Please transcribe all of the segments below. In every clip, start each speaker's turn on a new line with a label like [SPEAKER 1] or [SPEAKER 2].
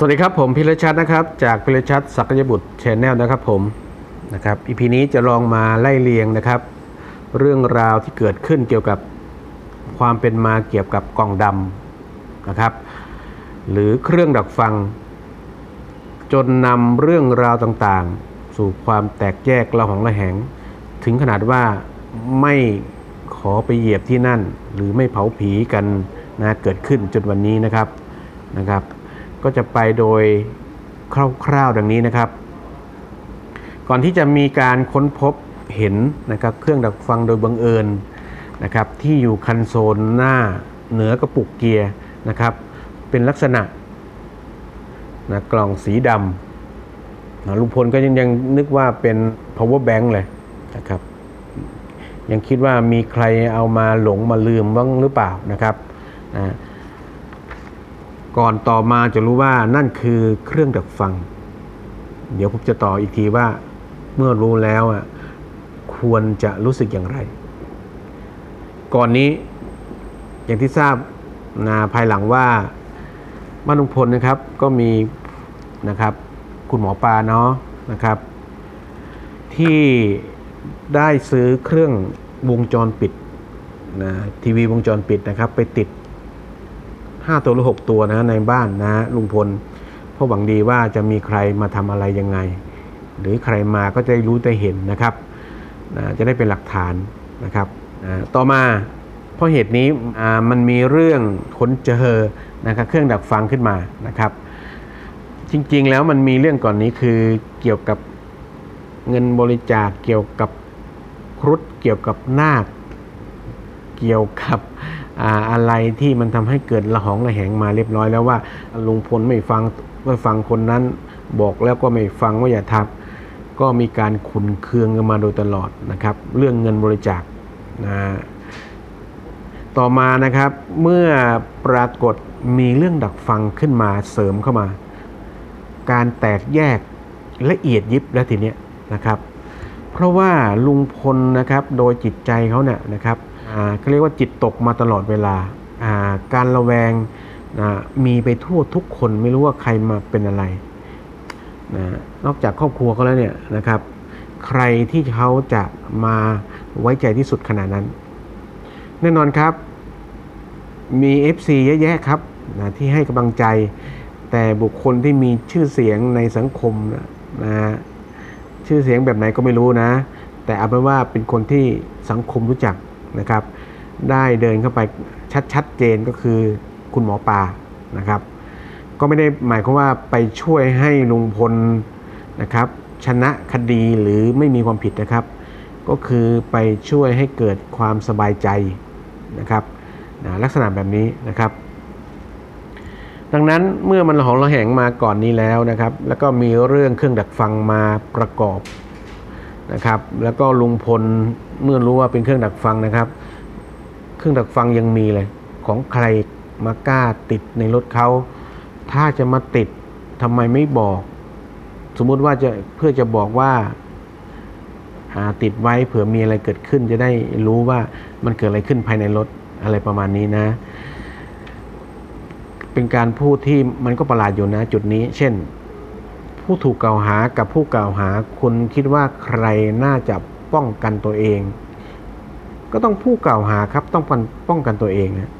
[SPEAKER 1] สวัสดีครับผมพิรชัดนะครับ จากพิรชัดศักยบุตรชแนลนะครับผมนะครับอีพีนี้จะลองมาไล่เรียงนะครับ เรื่องราวที่เกิดขึ้นเกี่ยวกับความเป็นมาเกี่ยวกับกล่องดำนะครับ หรือเครื่องดักฟัง จนนำเรื่องราวต่างๆ สู่ความแตกแยกระหองระแหง ถึงขนาดว่าไม่ขอไปเหยียบที่นั่น หรือไม่เผาผีกันนะเกิดขึ้นจนวันนี้นะครับนะครับ ก็จะไปโดยคร่าวๆดังนี้นะครับ ก่อนที่จะมีการค้นพบเห็นนะครับเครื่องดักฟังโดยบังเอิญนะครับที่อยู่คันโซลหน้าเหนือกระปุกเกียร์นะครับ เป็นลักษณะนะกล่องสีดำนะลุงพลก็ยังยังนึกว่าเป็น power bank เลยนะครับยังคิดว่ามีใครเอามาหลงมาลืมบ้างหรือเปล่านะครับนะ ก่อนต่อมาจะรู้ว่านั่นคือเครื่องดักฟัง เดี๋ยวผมจะต่ออีกทีว่าเมื่อรู้แล้วอะควรจะรู้สึกอย่างไร ก่อนนี้อย่างที่ทราบนะภายหลังว่าบ้านลุงพลนะครับก็มีนะครับคุณหมอปลาเนาะนะครับ ที่ได้ซื้อเครื่องวงจรปิดนะทีวีวงจรปิดนะครับ ไปติด ห้าตัวหรือหกตัวนะในบ้านนะลุงพลเพราะหวังดีว่าจะมีใครมาทำอะไรยังไง หรือใครมาก็จะได้รู้ได้เห็นนะครับนะจะได้เป็นหลักฐานนะครับนะต่อมาเพราะเหตุนี้มันมีเรื่องค้นเจอนะครับเครื่องดักฟังขึ้นมานะครับ จริงๆแล้วมันมีเรื่องก่อนนี้คือเกี่ยวกับเงินบริจาคเกี่ยวกับครุฑเกี่ยวกับนาคเกี่ยวกับ ออะไรที่มันทำให้เกิดละหองระแหงมาเรียบร้อยแล้วว่าลุงพลไม่ฟังไม่ฟังคนนั้นบอกแล้วก็ไม่ฟังว่าอย่าทำก็มีการขุนเคืองกันมาโดยตลอดนะครับ เรื่องเงินบริจาคนะต่อมานะครับเมื่อปรากฏมีเรื่องดักฟังขึ้นมาเสริมเข้ามา การแตกแยกละเอียดยิบแล้วทีเนี้ยนะครับ เพราะว่าลุงพลนะครับโดยจิตใจเขาเนี่ยนะครับ เขาเรียกว่าจิตตกมาตลอดเวลา การระแวงมีไปทั่วทุกคนไม่รู้ว่าใครมาเป็นอะไรนะนอกจากครอบครัวเขาแล้วเนี่ยนะครับ ใครที่เขาจะมาไว้ใจที่สุดขนาดนั้น แน่นอนครับ มี FC เยอะแยะครับนะที่ให้กำลังใจ แต่บุคคลที่มีชื่อเสียงในสังคมนะนะชื่อเสียงแบบไหนก็ไม่รู้นะ แต่เอาเป็นว่าเป็นคนที่สังคมรู้จัก นะครับ ได้เดินเข้าไปชัดชัดเจนก็คือคุณหมอปลานะครับ ก็ไม่ได้หมายความว่าไปช่วยให้ลุงพลนะครับ ชนะคดีหรือไม่มีความผิดนะครับ ก็คือไปช่วยให้เกิดความสบายใจนะครับนะลักษณะแบบนี้นะครับ ดังนั้นเมื่อมันหองระแหงมาก่อนนี้แล้วนะครับ แล้วก็มีเรื่องเครื่องดักฟังมาประกอบ นะครับ แล้วก็ลุงพลเมื่อรู้ว่าเป็นเครื่องดักฟังนะครับ เครื่องดักฟังยังมีเลย ของใครมากล้าติดในรถเขา ถ้าจะมาติดทำไมไม่บอก สมมุติว่าจะเพื่อจะบอกว่าอ่าติดไว้เผื่อมีอะไรเกิดขึ้น จะได้รู้ว่ามันเกิดอะไรขึ้นภายในรถอะไรประมาณนี้นะ เป็นการพูดที่มันก็ประหลาดอยู่นะ จุดนี้ เช่น ผู้ถูกกล่าวหากับผู้กล่าวหา คุณคิดว่าใครน่าจะป้องกันตัวเอง ก็ต้องผู้กล่าวหาครับต้องป้องกันตัวเองนะ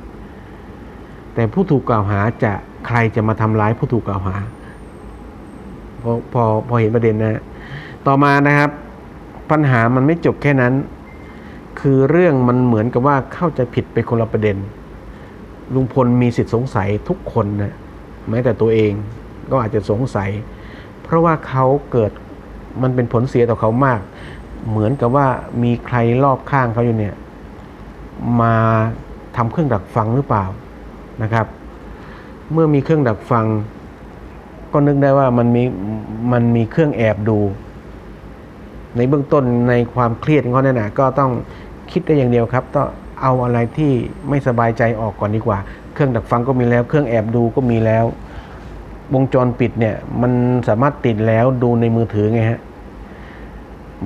[SPEAKER 1] แต่ผู้ถูกกล่าวหาจะใครจะมาทำร้ายผู้ถูกกล่าวหาพอพอพอเห็นประเด็นนะต่อมานะครับ ปัญหามันไม่จบแค่นั้น คือเรื่องมันเหมือนกับว่าเข้าใจผิดไปคนละประเด็น ลุงพลมีสิทธิ์สงสัยทุกคนนะแม้แต่ตัวเองก็อาจจะสงสัย เพราะว่าเขาเกิดมันเป็นผลเสียต่อเขามาก เหมือนกับว่ามีใครรอบข้างเขาอยู่เนี่ย มาทำเครื่องดักฟังหรือเปล่านะครับ เมื่อมีเครื่องดักฟัง ก็นึกได้ว่ามันมีมันมีเครื่องแอบดู ในเบื้องต้นในความเครียดของเขาเนี่ยนะก็ต้องคิดได้อย่างเดียวครับต้องเอาอะไรที่ไม่สบายใจออกก่อนดีกว่า เครื่องดักฟังก็มีแล้ว เครื่องแอบดูก็มีแล้ว วงจรปิดเนี่ย มันสามารถติดแล้วดูในมือถือไงฮะ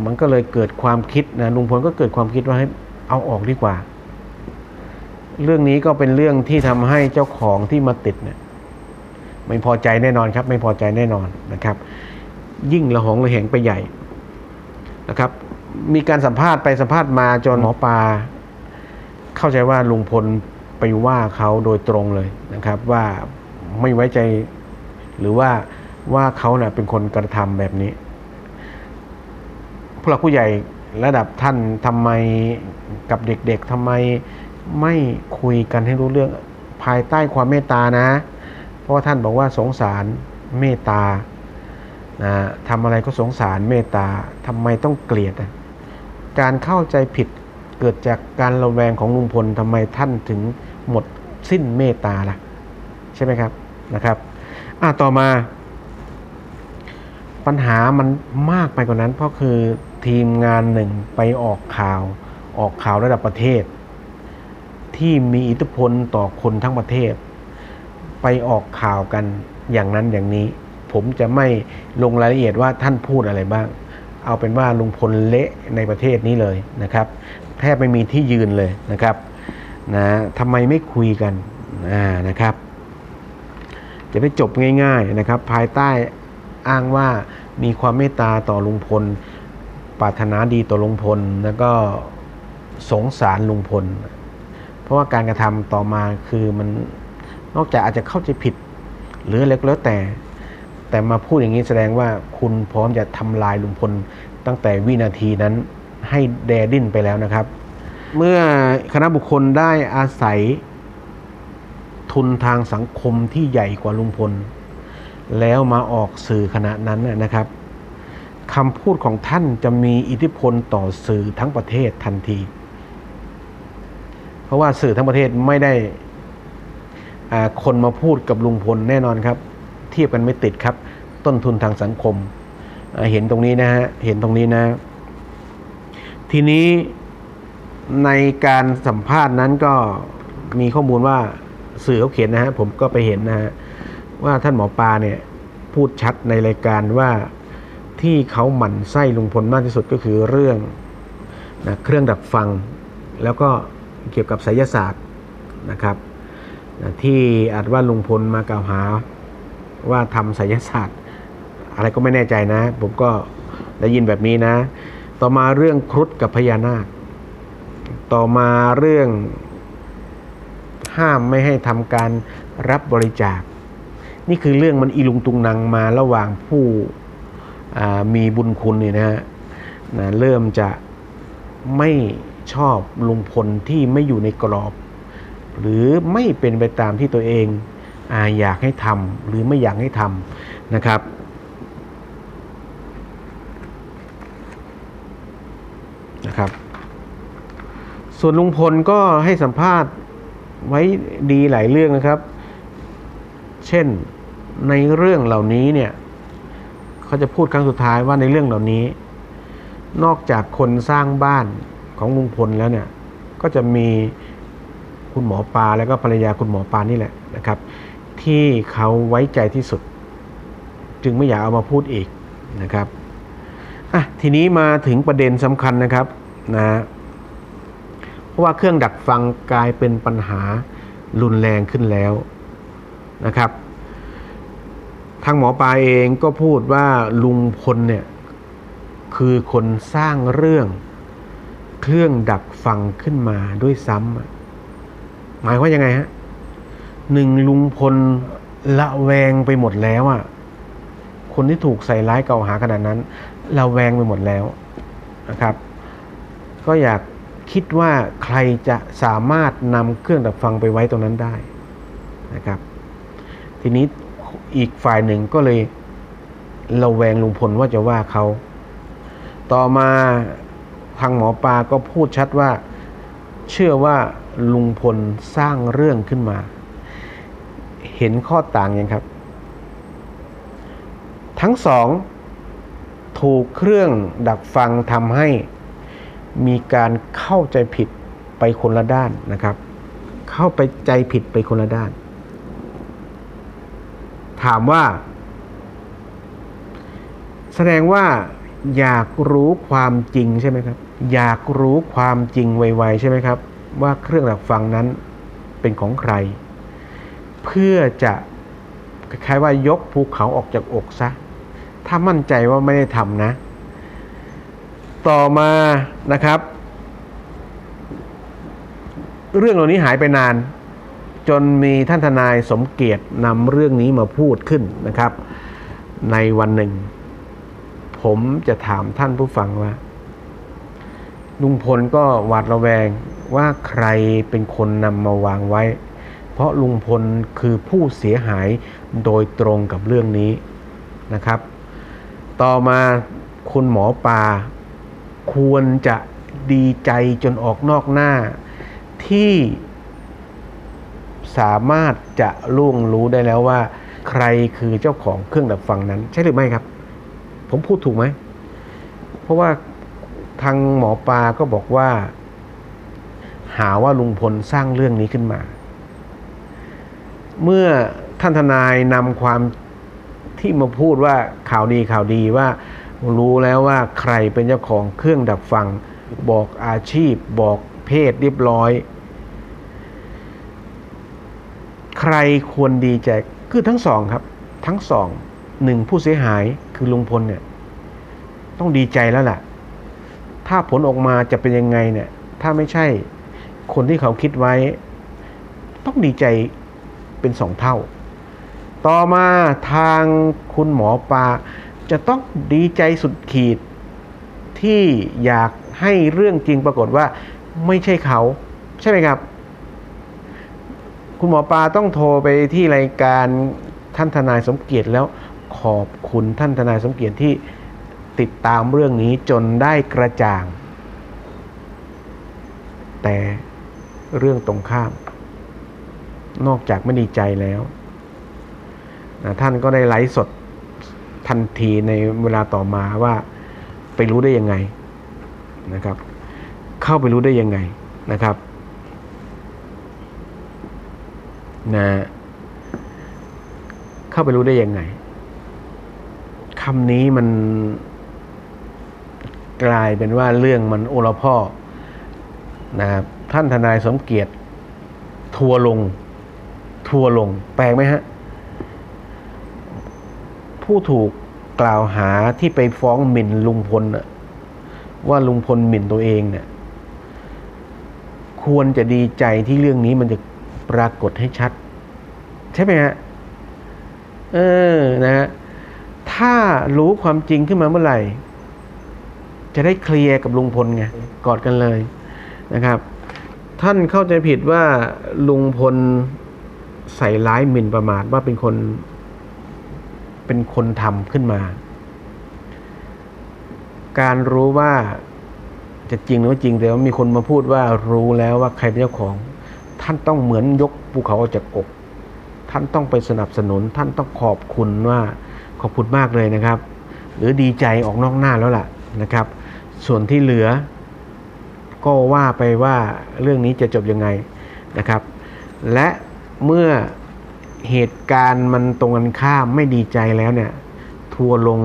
[SPEAKER 1] มันก็เลยเกิดความคิดนะลุงพลก็เกิดความคิดว่าให้เอาออกดีกว่า เรื่องนี้ก็เป็นเรื่องที่ทำให้เจ้าของที่มาติดเนี่ย ไม่พอใจแน่นอนครับ ไม่พอใจแน่นอนนะครับ ยิ่งระหองระแหงไปใหญ่นะครับ มีการสัมภาษณ์ไปสัมภาษณ์มาจนหมอปลาเข้าใจว่าลุงพลไปว่าเขาโดยตรงเลยนะครับ ว่าไม่ไว้ใจ หรือว่าว่าเขาเน่ะเป็นคนกระทำแบบนี้ ผู้หลักผู้ใหญ่ระดับท่านทำไมกับเด็กๆทำไมไม่คุยกันให้รู้เรื่องภายใต้ความเมตตานะ เพราะว่าท่านบอกว่าสงสารเมตตานะทำอะไรก็สงสารเมตตาทำไมต้องเกลียด การเข้าใจผิดเกิดจากการระแวงของลุงพลทำไมท่านถึงหมดสิ้นเมตตาล่ะ ใช่ไหมครับนะครับ อะต่อมา ปัญหามันมากไปกว่านั้นเพราะคือทีมงานหนึ่งไปออกข่าว ออกข่าวระดับประเทศ ที่มีอิทธิพลต่อคนทั้งประเทศ ไปออกข่าวกันอย่างนั้นอย่างนี้ ผมจะไม่ลงรายละเอียดว่าท่านพูดอะไรบ้าง เอาเป็นว่าลุงพลเละในประเทศนี้เลยนะครับ แทบไม่มีที่ยืนเลยนะครับนะทำไมไม่คุยกันอ่านะครับ จะได้จบง่ายๆนะครับ ภายใต้อ้างว่ามีความเมตตาต่อลุงพล ปรารถนาดีต่อลุงพล แล้วก็สงสารลุงพล เพราะว่าการกระทำต่อมาคือมันนอกจากอาจจะเข้าใจผิด หรืออะไรก็แล้วแต่ แต่มาพูดอย่างนี้แสดงว่าคุณพร้อมจะทำลายลุงพล ตั้งแต่วินาทีนั้นให้แดดิ้นไปแล้วนะครับ เมื่อคณะบุคคลได้อาศัย ทุนทางสังคมที่ใหญ่กว่าลุงพล แล้วมาออกสื่อขณะนั้นนะครับคำพูดของท่านจะมีอิทธิพลต่อสื่อทั้งประเทศทันที เพราะว่าสื่อทั้งประเทศไม่ได้คนมาพูดกับลุงพลแน่นอนครับ เทียบกันไม่ติดครับ ต้นทุนทางสังคม เห็นตรงนี้นะฮะเห็นตรงนี้นะ ทีนี้ในการสัมภาษณ์นั้นก็มีข้อมูลว่า สื่อเขาเขียนนะฮะผมก็ไปเห็นนะฮะว่าท่านหมอปลาเนี่ยพูดชัดในรายการว่าที่เขาหมั่นไส้ลุงพลมากที่สุดก็คือเรื่องนะเครื่องดักฟัง แล้วก็เกี่ยวกับไสยศาสตร์นะครับนะที่อาจว่าลุงพลมากล่าวหาว่าทำไสยศาสตร์ อะไรก็ไม่แน่ใจนะ ผมก็ได้ยินแบบนี้นะ ต่อมาเรื่องครุฑกับพญานาค ต่อมาเรื่อง ห้ามไม่ให้ทำการรับบริจาค นี่คือเรื่องมันอีลุงตุงนางมาระหว่างผู้มีบุญคุณเนี่ยนะฮะนะเริ่มจะไม่ชอบลุงพลที่ไม่อยู่ในกรอบ หรือไม่เป็นไปตามที่ตัวเองออยากให้ทำหรือไม่อยากให้ทำนะครับนะครับ ส่วนลุงพลก็ให้สัมภาษณ์ ไว้ดีหลายเรื่องนะครับ เช่นในเรื่องเหล่านี้เนี่ยเขาจะพูดครั้งสุดท้ายว่าในเรื่องเหล่านี้ นอกจากคนสร้างบ้านของลุงพลแล้วเนี่ย ก็จะมีคุณหมอปลาแล้วก็ภรรยาคุณหมอปลานี่แหละนะครับ ที่เขาไว้ใจที่สุด จึงไม่อยากเอามาพูดอีกนะครับอะทีนี้มาถึงประเด็นสำคัญนะครับนะ เพราะว่าเครื่องดักฟังกลายเป็นปัญหารุนแรงขึ้นแล้วนะครับ ทางหมอปลาเองก็พูดว่าลุงพลเนี่ยคือคนสร้างเรื่องเครื่องดักฟังขึ้นมาด้วยซ้ำหมายว่ายังไงฮะหนึ่งลุงพลละแวงไปหมดแล้วอะคนที่ถูกใส่ร้ายเก่าหาขนาดนั้นเราแวงไปหมดแล้วนะครับ ก็อยาก คิดว่าใครจะสามารถนำเครื่องดักฟังไปไว้ตรงนั้นได้นะครับ ทีนี้อีกฝ่ายหนึ่งก็เลยเราแวงลุงพลว่าจะว่าเขา ต่อมาทางหมอปลาก็พูดชัดว่า เชื่อว่าลุงพลสร้างเรื่องขึ้นมา เห็นข้อต่างยังครับ ทั้งสอง ถูกเครื่องดักฟังทำให้ มีการเข้าใจผิดไปคนละด้านนะครับ เข้าไปใจผิดไปคนละด้าน ถามว่า แสดงว่าอยากรู้ความจริงใช่ไหมครับ อยากรู้ความจริงไวๆใช่ไหมครับ ว่าเครื่องดักฟังนั้นเป็นของใคร เพื่อจะคล้ายๆว่ายกภูเขาออกจากอกซะ ถ้ามั่นใจว่าไม่ได้ทำนะ ต่อมานะครับ เรื่องเหล่านี้หายไปนาน จนมีท่านทนายสมเกียรตินำเรื่องนี้มาพูดขึ้นนะครับ ในวันหนึ่ง ผมจะถามท่านผู้ฟังว่า ลุงพลก็หวาดระแวงว่าใครเป็นคนนำมาวางไว้ เพราะลุงพลคือผู้เสียหายโดยตรงกับเรื่องนี้นะครับ ต่อมาคุณหมอปลา ควรจะดีใจจนออกนอกหน้า ที่สามารถจะล่วงรู้ได้แล้วว่า ใครคือเจ้าของเครื่องดับฟังนั้น ใช่หรือไม่ครับ ผมพูดถูกไหม เพราะว่าทางหมอปลาก็บอกว่า หาว่าลุงพลสร้างเรื่องนี้ขึ้นมา เมื่อท่านทนายนำความที่มาพูดว่าข่าวดีข่าวดีว่า รู้แล้วว่าใครเป็นเจ้าของเครื่องดับฟัง บอกอาชีพ บอกเพศเรียบร้อย ใครควรดีใจคือทั้งสองครับ ทั้งสองหนึ่งผู้เสียหายคือลุงพลเนี่ย ต้องดีใจแล้วล่ะ ถ้าผลออกมาจะเป็นยังไงเนี่ย ถ้าไม่ใช่คนที่เขาคิดไว้ ต้องดีใจเป็นสองเท่า ต่อมาทางคุณหมอปลา จะต้องดีใจสุดขีด ที่อยากให้เรื่องจริงปรากฏว่าไม่ใช่เขา ใช่ไหมครับ คุณหมอปลาต้องโทรไปที่รายการท่านทนายสมเกียรติแล้วขอบคุณท่านทนายสมเกียรติที่ติดตามเรื่องนี้จนได้กระจ่าง แต่เรื่องตรงข้าม นอกจากไม่ดีใจแล้วนะท่านก็ได้ไลฟ์สด ทันทีในเวลาต่อมาว่าไปรู้ได้ยังไงนะครับ เข้าไปรู้ได้ยังไงนะครับนะเข้าไปรู้ได้ยังไงคำนี้มันกลายเป็นว่าเรื่องมันโอละพ่อนะครับท่านทนายสมเกียรติทัวลง ทัวลง แปลกไหมฮะ ผู้ถูกกล่าวหาที่ไปฟ้องหมิ่นลุงพลว่าลุงพลหมิ่นตัวเองเนี่ยควรจะดีใจที่เรื่องนี้มันจะปรากฏให้ชัด ใช่ไหมฮะเออนะฮะถ้ารู้ความจริงขึ้นมาเมื่อไหร่ จะได้เคลียร์กับลุงพลไงกอดกันเลยนะครับ ท่านเข้าใจผิดว่าลุงพลใส่ร้ายหมิ่นประมาทว่าเป็นคน เป็นคนทำขึ้นมา การรู้ว่าจะจริงหรือไม่จริงแต่ว่ามีคนมาพูดว่ารู้แล้วว่าใครเป็นเจ้าของ ท่านต้องเหมือนยกภูเขาออกจากอก ท่านต้องไปสนับสนุน ท่านต้องขอบคุณว่าขอบคุณมากเลยนะครับ หรือดีใจออกนอกหน้าแล้วล่ะนะครับ ส่วนที่เหลือ ก็ว่าไปว่าเรื่องนี้จะจบยังไงนะครับ และเมื่อ เหตุการณ์มันตรงกันข้ามไม่ดีใจแล้วเนี่ย ทัวลง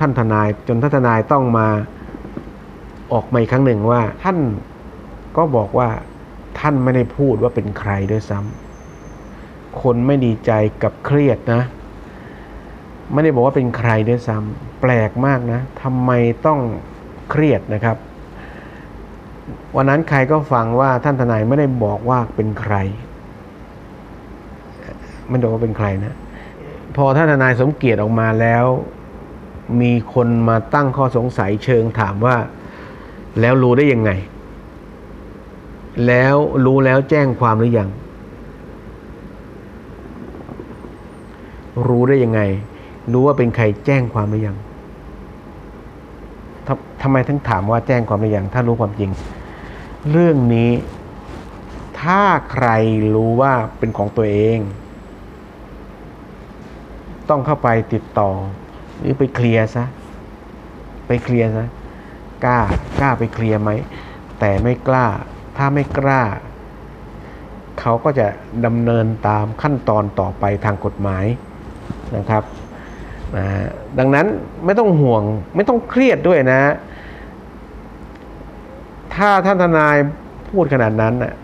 [SPEAKER 1] ท่านทนายจนท่านทนายต้องมาออกมาอีกครั้งหนึ่งว่า ท่านก็บอกว่าท่านไม่ได้พูดว่าเป็นใครด้วยซ้ำคนไม่ดีใจกับเครียดนะ ไม่ได้บอกว่าเป็นใครด้วยซ้ำแปลกมากนะทำไมต้องเครียดนะครับ วันนั้นใครก็ฟังว่าท่านทนายไม่ได้บอกว่าเป็นใคร ไม่ได้บอกว่าเป็นใครนะ พอท่านนายสมเกียรติออกมาแล้ว มีคนมาตั้งข้อสงสัยเชิงถามว่า แล้วรู้ได้ยังไง แล้วรู้แล้วแจ้งความหรือยัง รู้ได้ยังไง รู้ว่าเป็นใครแจ้งความหรือยังทำทำไมถึงถามว่าแจ้งความหรือยังถ้ารู้ความจริง เรื่องนี้ถ้าใครรู้ว่าเป็นของตัวเอง ต้องเข้าไปติดต่อ หรือไปเคลียร์ซะไปเคลียร์ซะกล้ากล้าไปเคลียร์ไหมแต่ไม่กล้า ถ้าไม่กล้า เขาก็จะดำเนินตามขั้นตอนต่อไปทางกฎหมายนะครับนะดังนั้นไม่ต้องห่วงไม่ต้องเครียดด้วยนะ ถ้าท่านทนายพูดขนาดนั้นนะ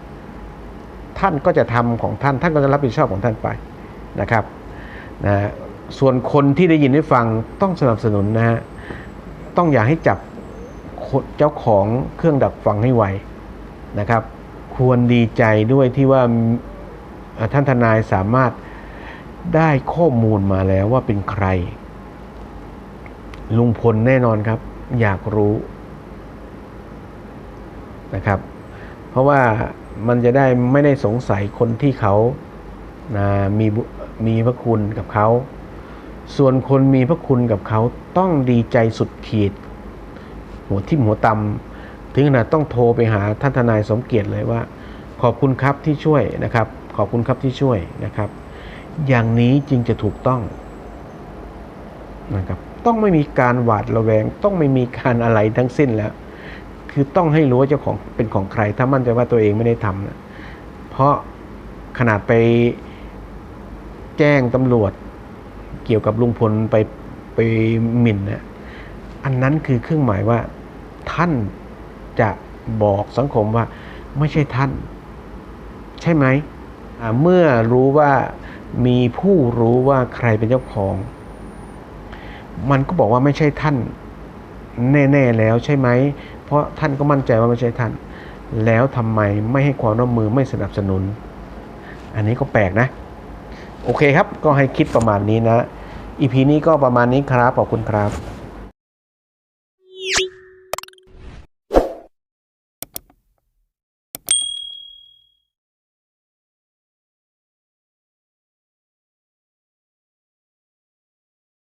[SPEAKER 1] ท่านก็จะทำของท่านท่านก็จะรับผิดชอบของท่านไปนะครับนะ ส่วนคนที่ได้ยินได้ฟังต้องสนับสนุนนะฮะ ต้องอย่าให้จับเจ้าของเครื่องดักฟังให้ไวนะครับ ควรดีใจด้วยที่ว่าท่านทนายสามารถได้ข้อมูลมาแล้วว่าเป็นใคร ลุงพลแน่นอนครับ อยากรู้นะครับ เพราะว่ามันจะได้ไม่ได้สงสัยคนที่เขานะมีบุมีพระคุณกับเขา ส่วนคนมีพระคุณกับเขาต้องดีใจสุดขีด หัวทิ่มหัวตำถึงขนาดต้องโทรไปหาท่านทนายสมเกียรติเลยว่า ขอบคุณครับที่ช่วยนะครับ ขอบคุณครับที่ช่วยนะครับ อย่างนี้จึงจะถูกต้องนะครับต้องไม่มีการหวาดระแวง ต้องไม่มีการอะไรทั้งสิ้นแล้ว คือต้องให้รู้ว่าเจ้าของเป็นของใคร ถ้ามั่นใจว่าตัวเองไม่ได้ทำนะเพราะขนาดไปแจ้งตำรวจ เกี่ยวกับลุงพลไปไปหมิ่นนะอันนั้นคือเครื่องหมายว่า ท่านจะบอกสังคมว่าไม่ใช่ท่าน ใช่ไหมเมื่อรู้ว่ามีผู้รู้ว่าใครเป็นเจ้าของ มันก็บอกว่าไม่ใช่ท่าน แน่ ๆ แล้วใช่ไหม เพราะท่านก็มั่นใจว่าไม่ใช่ท่าน แล้วทำไมไม่ให้ความร่วมมือไม่สนับสนุน อันนี้ก็แปลกนะ โอเคครับ ก็ให้คิดประมาณนี้นะ อีพีนี้ก็ประมาณนี้ครับ ขอบคุณครับ